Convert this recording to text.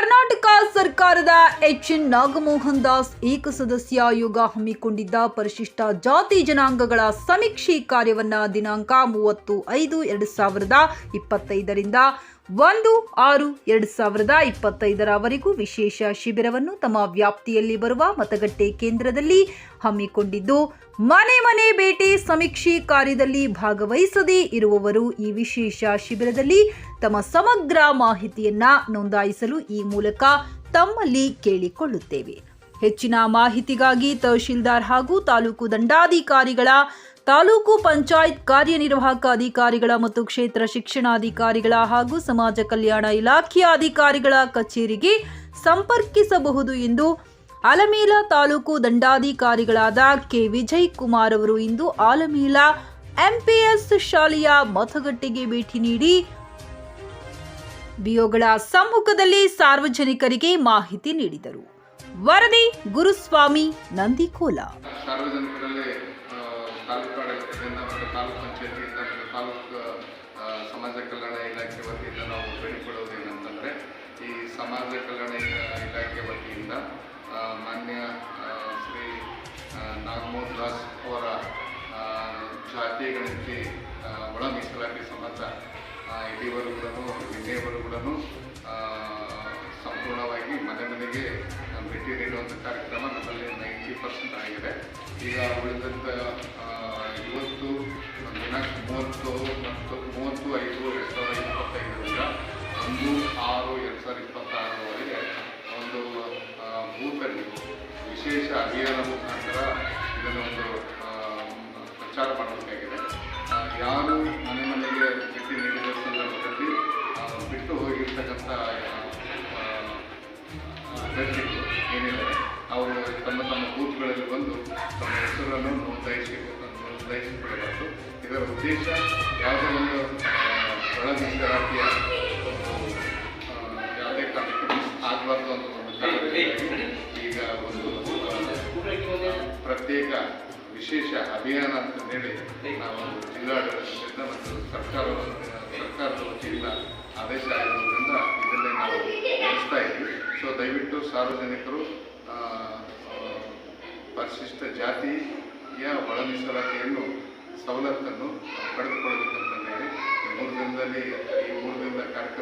ಕರ್ನಾಟಕ ಸರ್ಕಾರದ H N Nagamohan Das ಏಕಸದಸ್ಯ ಆಯೋಗ ಹಮ್ಮಿಕೊಂಡಿದ್ದ ಪರಿಶಿಷ್ಟ ಜಾತಿ ಜನಾಂಗಗಳ ಸಮೀಕ್ಷೆ ಕಾರ್ಯವನ್ನ ದಿನಾಂಕ ಮೂವತ್ತು ಐದು ಎರಡು ಸಾವಿರದ ಇಪ್ಪತ್ತೈದರಿಂದ ಒಂದು ಆರು ಎರಡು ಸಾವಿರದ ಇಪ್ಪತ್ತೈದರವರೆಗೂ ವಿಶೇಷ ಶಿಬಿರವನ್ನು ತಮ್ಮ ವ್ಯಾಪ್ತಿಯಲ್ಲಿ ಬರುವ ಮತಗಟ್ಟೆ ಕೇಂದ್ರದಲ್ಲಿ ಹಮ್ಮಿಕೊಂಡಿದ್ದು, ಮನೆ ಮನೆ ಭೇಟಿ ಸಮೀಕ್ಷೆ ಕಾರ್ಯದಲ್ಲಿ ಭಾಗವಹಿಸದೇ ಇರುವವರು ಈ ವಿಶೇಷ ಶಿಬಿರದಲ್ಲಿ ತಮ್ಮ ಸಮಗ್ರ ಮಾಹಿತಿಯನ್ನ ನೋಂದಾಯಿಸಲು ಈ ಮೂಲಕ ತಮ್ಮಲ್ಲಿ ಕೇಳಿಕೊಳ್ಳುತ್ತೇವೆ. ಹೆಚ್ಚಿನ ಮಾಹಿತಿಗಾಗಿ ತಹಶೀಲ್ದಾರ್ ಹಾಗೂ ತಾಲೂಕು ದಂಡಾಧಿಕಾರಿಗಳ, ತಾಲೂಕು ಪಂಚಾಯತ್ ಕಾರ್ಯನಿರ್ವಾಹಕ ಅಧಿಕಾರಿಗಳ ಮತ್ತು ಕ್ಷೇತ್ರ ಶಿಕ್ಷಣಾಧಿಕಾರಿಗಳ ಹಾಗೂ ಸಮಾಜ ಕಲ್ಯಾಣ ಇಲಾಖೆಯ ಅಧಿಕಾರಿಗಳ ಕಚೇರಿಗೆ ಸಂಪರ್ಕಿಸಬಹುದು ಎಂದು ಆಲಮೇಲ ತಾಲೂಕು ದಂಡಾಧಿಕಾರಿಗಳಾದ ಕೆ. ವಿಜಯ್ ಕುಮಾರ್ ಅವರು ಇಂದು ಆಲಮೇಲ ಎಂಪಿಎಸ್ ಶಾಲೆಯ ಮತಗಟ್ಟೆಗೆ ಭೇಟಿ ನೀಡಿ ಬಿಒಗಳ ಸಮ್ಮುಖದಲ್ಲಿ ಸಾರ್ವಜನಿಕರಿಗೆ ಮಾಹಿತಿ ನೀಡಿದರು. ವರದಿ ಗುರುಸ್ವಾಮಿ ನಂದಿಕೋಲ. ಸಾರ್ವಜನಿಕರಲ್ಲಿ ತಾಲೂಕು ಆಡಳಿತದಿಂದ ಮತ್ತು ತಾಲೂಕು ಪಂಚಾಯತಿಯಿಂದ ಮತ್ತು ತಾಲೂಕು ಸಮಾಜ ಕಲ್ಯಾಣ ಇಲಾಖೆ ವತಿಯಿಂದ ನಾವು ಬೇಡಿಕೊಳ್ಳೋದು ಏನಂತಂದರೆ, ಈ ಸಮಾಜ ಕಲ್ಯಾಣ ಇಲಾ- ಇಲಾಖೆ ವತಿಯಿಂದ ಮಾನ್ಯ ಶ್ರೀ ನಾಗಮೋಹನ್ ದಾಸ್ ಅವರ ಜಾತಿ, ಗಣತಿ ಒಳ ಮೀಸಲಾತಿ ಸಂಬಂಧ ಇಲ್ಲಿವರೆಗೂ ಕೂಡ ನಿನ್ನೆವರೆಗೂ ಕೂಡ ಆಗಿದೆ. ಈಗ ಉಳಿದಂತ ಇವತ್ತು ದಿನಾಂಕ ಮೂವತ್ತು ಮತ್ತು ಮೂವತ್ತು, ಐದು, ಎರಡು ಸಾವಿರದ ಇಪ್ಪತ್ತೈದರಿಂದ ಒಂದು ಆರು, ಎರಡು ಸಾವಿರದ ಇಪ್ಪತ್ತಾರರವರೆಗೆ ಒಂದು ಬೂತಲ್ಲಿ ವಿಶೇಷ ಅಭಿಯಾನ ಮುಖಾಂತರ ಇದನ್ನು ಒಂದು ಪ್ರಚಾರ ಮಾಡಬೇಕಾಗಿದೆ. ಯಾರು ಮನೆ ಮನೆಗೆ ಭೇಟಿ ನೀಡಿದ ಸಂದರ್ಭದಲ್ಲಿ ಬಿಟ್ಟು ಹೋಗಿರ್ತಕ್ಕಂಥ ಏನಿದ್ದಾರೆ ಅವರು ತಮ್ಮ ತಮ್ಮ ಬೂತ್ಗಳಲ್ಲಿ ಬಂದು ತಮ್ಮ ಹೆಸರನ್ನು ನೋಂದಾಯಿಸಿ ನೋಂದಾಯಿಸಿಕೊಳ್ಳಬಾರದು. ಇದರ ಉದ್ದೇಶ ಯಾವುದೇ ಒಂದು ಒಳ ಮೀಸಲಾತಿಯ ಯಾವುದೇ ಕಾರಣಕ್ಕೆ ಮಿಸ್ ಆಗಬಾರ್ದು ಅಂತ ಈಗ ಒಂದು ಪ್ರತ್ಯೇಕ ವಿಶೇಷ ಅಭಿಯಾನ ಅಂತ ಹೇಳಿ ನಾವು ಜಿಲ್ಲಾಡಳಿತದಿಂದ ಮತ್ತು ಸರ್ಕಾರ ಸರ್ಕಾರದ ವತಿಯಿಂದ ಆದೇಶ ಆಗಿರೋದ್ರಿಂದ ಇದನ್ನೇ ನಾವು ನಡೆಸ್ತಾ ಇದ್ದೀವಿ ಸೊ ದಯವಿಟ್ಟು ಸಾರ್ವಜನಿಕರು ಪರಿಶಿಷ್ಟ ಜಾತಿಯ ಒಳ ಮೀಸಲಾತಿಯನ್ನು ಸವಲತ್ತನ್ನು ಪಡೆದುಕೊಳ್ಳಬೇಕಂತ ಹೇಳಿ, ಮೂರು ದಿನದಲ್ಲಿ, ಈ ಮೂರು ದಿನದ ಕಾರ್ಯಕ್ರಮದಲ್ಲಿ